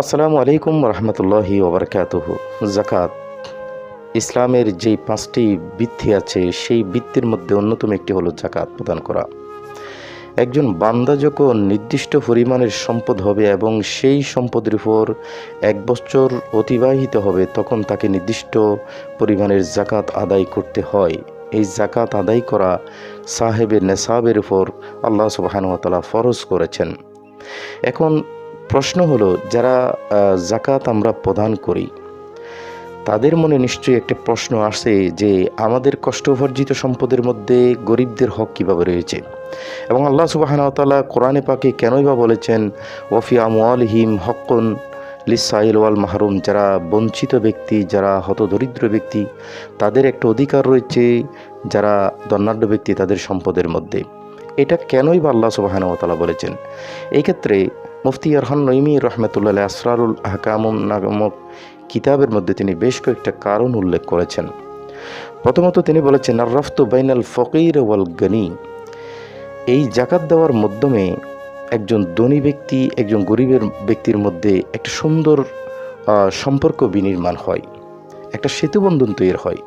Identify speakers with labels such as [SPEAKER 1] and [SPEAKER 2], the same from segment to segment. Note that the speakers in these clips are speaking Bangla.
[SPEAKER 1] আসসালামু আলাইকুম রহমতুল্লাহি ওবরকাতুহ। জাকাত ইসলামের যেই পাঁচটি বৃত্তি আছে, সেই বৃত্তির মধ্যে অন্যতম একটি হলো জাকাত প্রদান করা। একজন বান্দা যখন নির্দিষ্ট পরিমাণের সম্পদ হবে এবং সেই সম্পদের উপর এক বছর অতিবাহিত হবে, তখন তাকে নির্দিষ্ট পরিমাণের জাকাত আদায় করতে হয়। এই জাকাত আদায় করা সাহেবের নেশাবের উপর আল্লাহ সুবাহানুতালা ফরজ করেছেন। এখন প্রশ্ন হলো, যারা জাকাত আমরা প্রদান করি, তাদের মনে নিশ্চয়ই একটা প্রশ্ন আসে যে, আমাদের কষ্ট উপার্জিত সম্পদের মধ্যে গরিবদের হক কীভাবে রয়েছে? এবং আল্লাহ সুবাহানতালা কোরআনে পাকে কেনই বা বলেছেন, ওফি আমওয়ালহিম হক্কন লিসাইল ওয়াল মাহরুম যারা বঞ্চিত ব্যক্তি, যারা হতদরিদ্র ব্যক্তি, তাদের একটা অধিকার রয়েছে, যারা দণ্ডাঢ্য ব্যক্তি তাদের সম্পদের মধ্যে। এটা কেনই বা আল্লাহ সুবাহানতালা বলেছেন? এই ক্ষেত্রে মুফতি আরহান নইমি রহমতুল্লাহ আসরারুল আহকামুম নামক কিতাবের মধ্যে তিনি বেশ কয়েকটা কারণ উল্লেখ করেছেন। প্রথমত তিনি বলেছেন, আর্রাফতু বাইনাল ফকির ওয়াল গনি। এই জাকাত দেওয়ার মাধ্যমে একজন ধনী ব্যক্তি, একজন গরিবের ব্যক্তির মধ্যে একটা সুন্দর সম্পর্ক বিনির্মাণ হয়, একটা সেতুবন্ধন তৈরি হয়।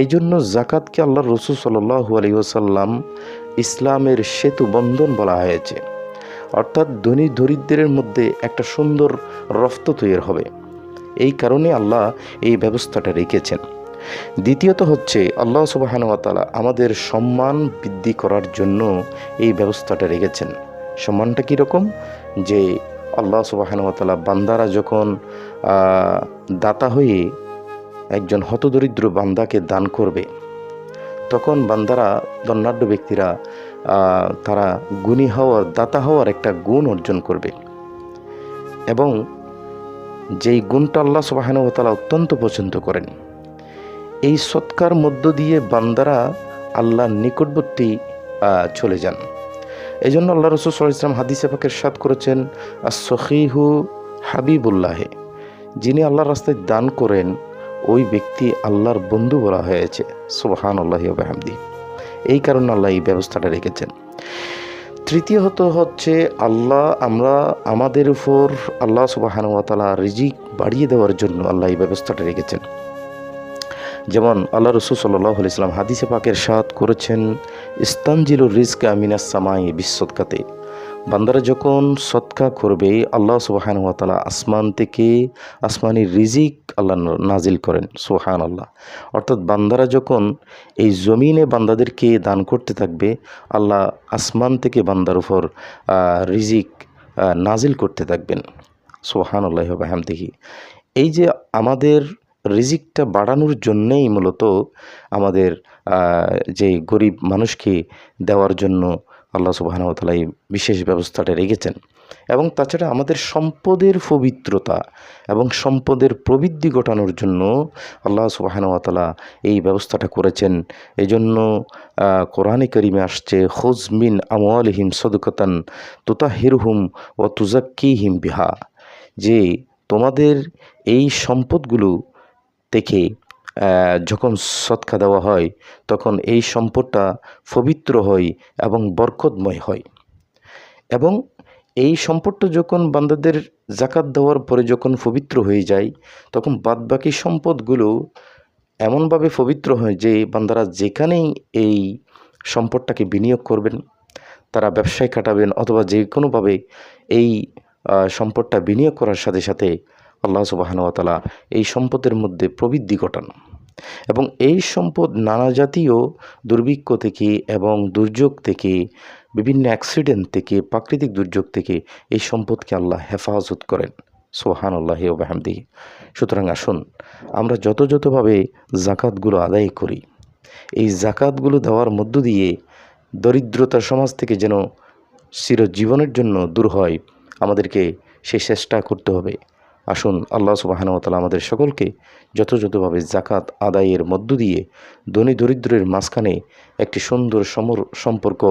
[SPEAKER 1] এই জন্য জাকাতকে আল্লাহ রসুল সাল্লাহু আলহিহাসাল্লাম ইসলামের সেতু বন্ধন বলা হয়েছে। অর্থাৎ ধনী দরিদ্রের মধ্যে একটা সুন্দর রফত তৈরি হবে। এই কারণে আল্লাহ এই ব্যবস্থাটা রেখেছেন। দ্বিতীয়ত হচ্ছে, আল্লাহ সুবাহানুয়াতালা আমাদের সম্মান বৃদ্ধি করার জন্য এই ব্যবস্থাটা রেখেছেন। সম্মানটা কীরকম যে আল্লাহ সুবাহানুয়াতালা বান্দারা যখন দাতা হয়ে একজন হতদরিদ্র বান্দাকে দান করবে তখন বান্দারা দণ্ডাঢ্য ব্যক্তিরা তারা গুণী হওয়ার, দাতা হওয়ার একটা গুণ অর্জন করবে। এবং যেই গুণটা আল্লাহ সুবাহানুতালা অত্যন্ত পছন্দ করেন, এই সৎকার মধ্য দিয়ে বান্দারা আল্লাহর নিকটবর্তী চলে যান। এই জন্য আল্লাহ রসুল ইসলাম হাদিসে পাকের সাদ করেছেন আর সহিহু হাবিবুল্লাহে যিনি আল্লাহর রাস্তায় দান করেন ওই ব্যক্তি আল্লাহর বন্ধু বলা হয়েছে। সুবাহান আল্লাহ আবহামদি এই কারণে আল্লাহ এই ব্যবস্থাটা রেখেছেন। তৃতীয়ত হচ্ছে আল্লাহ, আমরা আমাদের উপর আল্লাহ সুবাহানুয়াতালা রিজিক বাড়িয়ে দেওয়ার জন্য আল্লাহ এই ব্যবস্থাটা রেখেছেন। যেমন আল্লাহ রসুল সাল্লাহ ইসলাম হাদিসে পাকের সাদ করেছেন ইস্তানজিল রিজক আমিনাস সামাই বিশ্বৎকাতে। বান্দারা যখন সৎকা করবে, আল্লাহ সুবাহানুয়াতালা আসমান থেকে আসমানি রিজিক আল্লাহ নাজিল করেন সোহান আল্লাহ অর্থাৎ বান্দারা যখন এই জমিনে বান্দাদেরকে দান করতে থাকবে, আল্লাহ আসমান থেকে বান্দার উপর রিজিক নাজিল করতে থাকবেন সোহান আল্লাহ দেখি এই যে আমাদের রিজিকটা বাড়ানোর জন্যেই মূলত আমাদের যে গরিব মানুষকে দেওয়ার জন্য আল্লাহ সুবাহানতালা এই বিশেষ ব্যবস্থাটা রেখেছেন। এবং তাছাড়া আমাদের সম্পদের পবিত্রতা এবং সম্পদের প্রবৃদ্ধি ঘটানোর জন্য আল্লাহ সুবাহানুয়াতালা এই ব্যবস্থাটা করেছেন। এই জন্য আহ, কোরআনে করিমে আসছে হোজমিন আমওয়ালহিম সদকতান তুতা হিরহুম ও তুজাক্কিহিম বিহা। যে তোমাদের এই সম্পদগুলো থেকে যখন সৎকা দেওয়া হয়, তখন এই সম্পদটা পবিত্র হয় এবং বরকতময় হয়। এবং এই সম্পদটা যখন বান্দাদের জাকাত দেওয়ার পরে যখন পবিত্র হয়ে যায়, তখন বাদবাকি সম্পদগুলো এমনভাবে পবিত্র হয় যে বান্দারা যেখানেই এই সম্পদটাকে বিনিয়োগ করবেন, তারা ব্যবসায় কাটাবেন অথবা যে কোনোভাবে এই সম্পদটা বিনিয়োগ করার সাথে সাথে আল্লাহ সুবাহানুয়াতালা এই সম্পদের মধ্যে প্রবৃদ্ধি ঘটান। এবং এই সম্পদ নানা জাতীয় দুর্ভিক্ষ থেকে এবং দুর্যোগ থেকে, বিভিন্ন অ্যাক্সিডেন্ট থেকে, প্রাকৃতিক দুর্যোগ থেকে এই সম্পদকে আল্লাহ হেফাজত করেন। সোহান আল্লাহ ওবাহামদি সুতরাং আসুন, আমরা যথাযথভাবে জাকাতগুলো আদায় করি। এই জাকাতগুলো দেওয়ার মধ্য দিয়ে দরিদ্রতা সমাজ থেকে যেন চিরজীবনের জন্য দূর হয়, আমাদেরকে সে চেষ্টা করতে হবে। আসুন আল্লাহ সুবাহানুতালা আমাদের সকলকে যথাযথভাবে জাকাত আদায়ের মধ্য দিয়ে ধনী দরিদ্রের মাঝখানে একটি সুন্দর সমর সম্পর্ক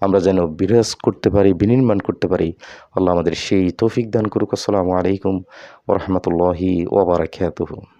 [SPEAKER 1] আমরা যেন বিরাজ করতে পারি, বিনির্মাণ করতে পারি। আল্লাহ আমাদের সেই তৌফিক দান করুক। আসসালামু আলাইকুম ওরহমতুল্লাহি ওবরাকাতুহু